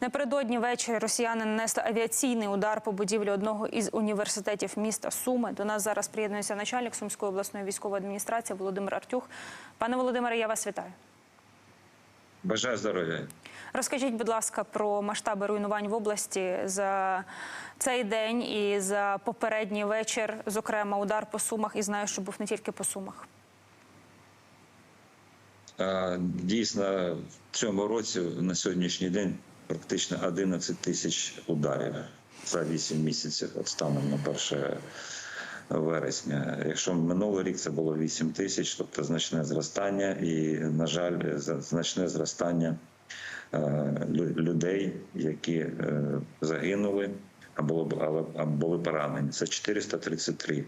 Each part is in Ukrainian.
Напередодні ввечері росіяни нанесли авіаційний удар по будівлі одного із університетів міста Суми. До нас зараз приєднується начальник Сумської обласної військової адміністрації Володимир Артюх. Пане Володимире, я вас вітаю. Бажаю здоров'я. Розкажіть, будь ласка, про масштаби руйнувань в області за цей день і за попередній вечір, зокрема удар по сумах, і знаю, що був не тільки по сумах. Дійсно, в цьому році на сьогоднішній день практично 11 тисяч ударів за 8 місяців от станом на 1 вересня. Якщо минулий рік це було 8 тисяч, тобто значне зростання, і, на жаль, значне зростання е, людей, які е, загинули або були поранені. Це 433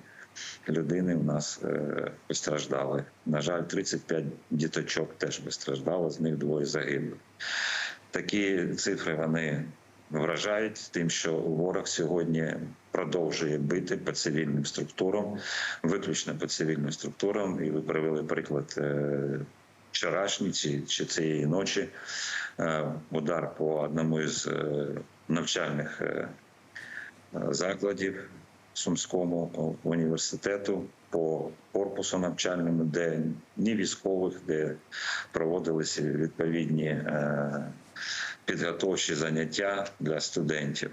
людини у нас е, постраждали. На жаль, 35 діточок теж постраждало, з них двоє загинули. Такі цифри вони вражають тим, що ворог сьогодні продовжує бити по цивільним структурам, виключно по цивільним структурам. І ви привели приклад е, вчорашній чи, чи цієї ночі. Е, Удар по одному із е, навчальних закладів Сумському університету по корпусу навчальному, де ні військових, де проводилися відповідні підготовчі заняття для студентів.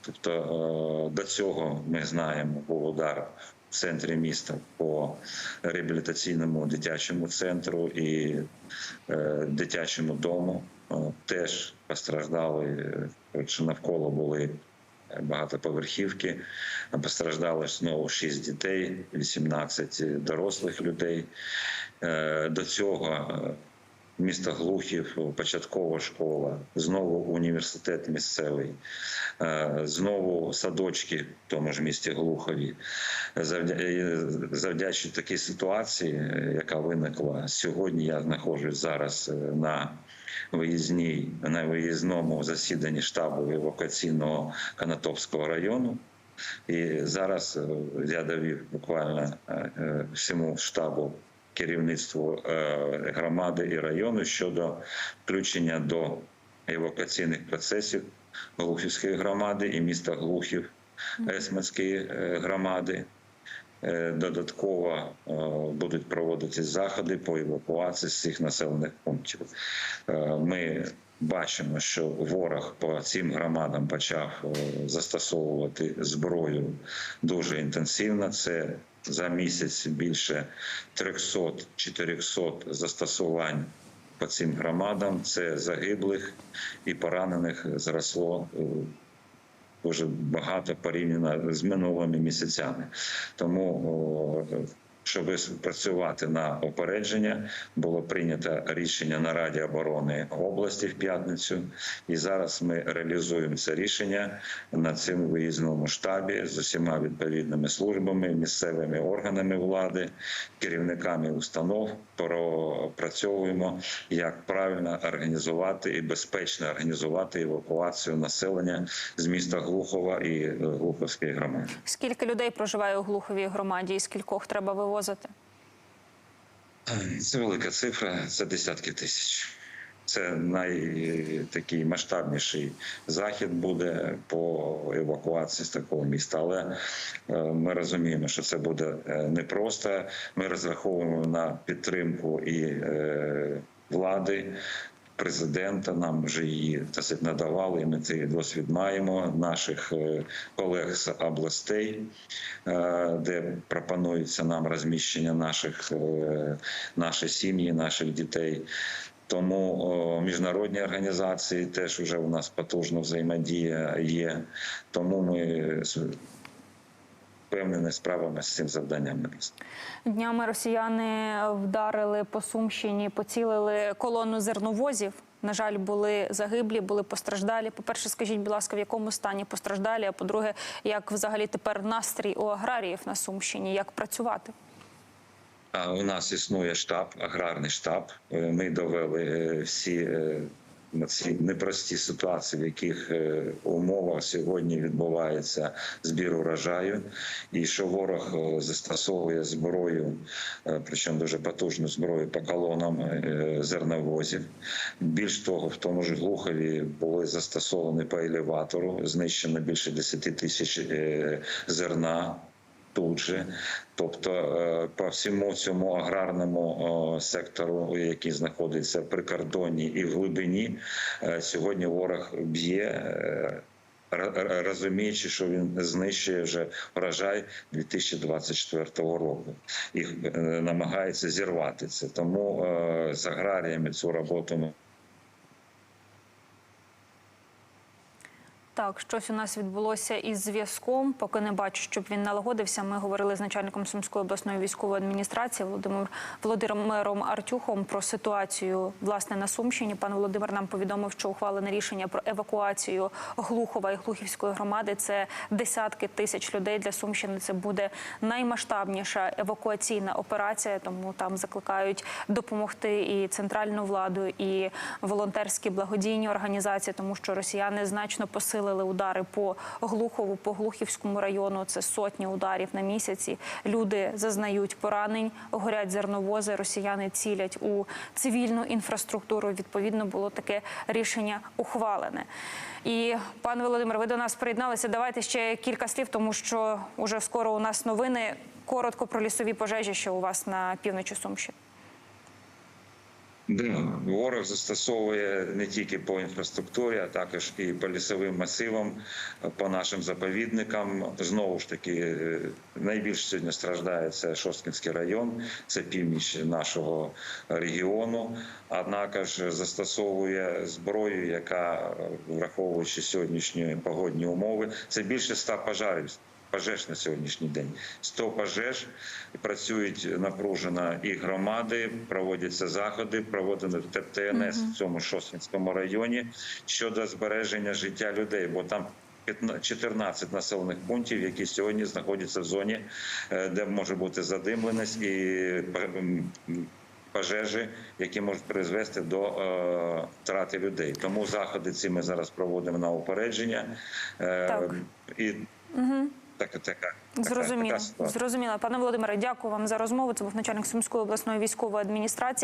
Тобто е, до цього ми знаємо був удар в центрі міста по реабілітаційному дитячому центру і е, дитячому дому. Е, Теж постраждали, е, навколо були багатоповерхівки. Постраждали знову 6 дітей, 18 дорослих людей. До цього місто Глухів, початкова школа, знову університет місцевий, е, знову садочки в тому ж місті Глухові. Е, такій ситуації, е, яка виникла сьогодні, я знаходжусь зараз на виїзній на виїзному засіданні штабу евакуаційного Канатопського району. І зараз я довів буквально всьому штабу керівництву е, громади і району щодо включення до евакуаційних процесів Глухівської громади і міста Глухів Есмецької е, громади. Е, Додатково будуть проводитися заходи по евакуації з цих населених пунктів. Ми бачимо, що ворог по цим громадам почав е, застосовувати зброю дуже інтенсивно. Це за місяць більше 300-400 застосувань по цим громадам. Це загиблих і поранених зросло е, дуже багато порівняно з минулими місяцями. Тому, о, щоб працювати на опередження, було прийнято рішення на Раді оборони області в п'ятницю, і зараз ми реалізуємо це рішення на цьому виїзному штабі з усіма відповідними службами, місцевими органами влади, керівниками установ. Пропрацьовуємо, як правильно організувати і безпечно організувати евакуацію населення з міста Глухова і е, Глуховської громади. Скільки людей проживає у Глуховій громаді і скількох треба вивозити? Це велика цифра, це десятки тисяч. Це найтакий масштабніший захід буде по евакуації з такого міста. Але е, ми розуміємо, що це буде е, непросто. Ми розраховуємо на підтримку і е, влади. Президента нам вже її сказати, надавали. і Ми цей досвід маємо наших е, колег з областей, е, де пропонується нам розміщення наших е, наші сім'ї, наших дітей. Тому о, міжнародні організації теж вже у нас потужна взаємодія є. Тому ми с- впевнені справимося з цим завданням на місці. Днями росіяни вдарили по Сумщині, поцілили колону зерновозів. На жаль, були загиблі, були постраждалі. По-перше, скажіть, будь ласка, в якому стані постраждалі? А по-друге, як взагалі тепер настрій у аграріїв на Сумщині? Як працювати? У нас існує штаб, аграрний штаб. Е, Ми довели е, всі е, на ці непрості ситуації, в яких е, умовах сьогодні відбувається збір урожаю, і що ворог е, застосовує зброю, е, причому дуже потужну зброю по колонам зерновозів. Більш того, в тому ж Глухові були застосовані по елеватору, знищено більше 10 тисяч зерна тут же. Тобто е, по всьому цьому аграрному сектору, який знаходиться при кордоні і в глибині, е, сьогодні ворог б'є. е, Розуміючи, що він знищує вже врожай 2024 року і намагається зірвати це. Тому з аграріями цю роботу ми Так, щось у нас відбулося із зв'язком. Поки не бачу, щоб він налагодився. Ми говорили з начальником Сумської обласної військової адміністрації Володимир Володимиром Артюхом про ситуацію власне на Сумщині. Пан Володимир нам повідомив, що ухвалене рішення про евакуацію Глухова і Глухівської громади. Це десятки тисяч людей для Сумщини. Це буде наймасштабніша евакуаційна операція. Тому там закликають допомогти і центральну владу, і волонтерські благодійні організації, тому що росіяни значно посилили удари по Глухову, по Глухівському району. Це сотні ударів на місяці. Люди зазнають поранень, горять зерновози. Росіяни цілять у цивільну інфраструктуру. Відповідно, було таке рішення ухвалене. І пане Володимир, ви до нас приєдналися. Давайте ще кілька слів, тому що уже скоро у нас новини. Коротко про лісові пожежі, що у вас на півночі Сумщини. Да, ворог застосовує не тільки по інфраструктурі, а також і по лісовим масивам, по нашим заповідникам. Знову ж таки, е, найбільше сьогодні страждає це Шосткинський район, це північ нашого регіону. Однак ж застосовує зброю, яка, враховуючи сьогоднішні погодні умови, це більше ста пожарів пожеж на сьогоднішній день. 100 пожеж працюють напружено і громади, проводяться заходи, проводено ТНС в цьому Шосткінському районі щодо збереження життя людей, бо там 15 14 населених пунктів, які сьогодні знаходяться в зоні, е, де може бути задимленість і пожежі, які можуть призвести до е, втрати людей. Тому заходи ці ми зараз проводимо на упередження. Е, Так. І така, така, Зрозуміло, така зрозуміло. Пане Володимире, дякую вам за розмову. Це був начальник Сумської обласної військової адміністрації.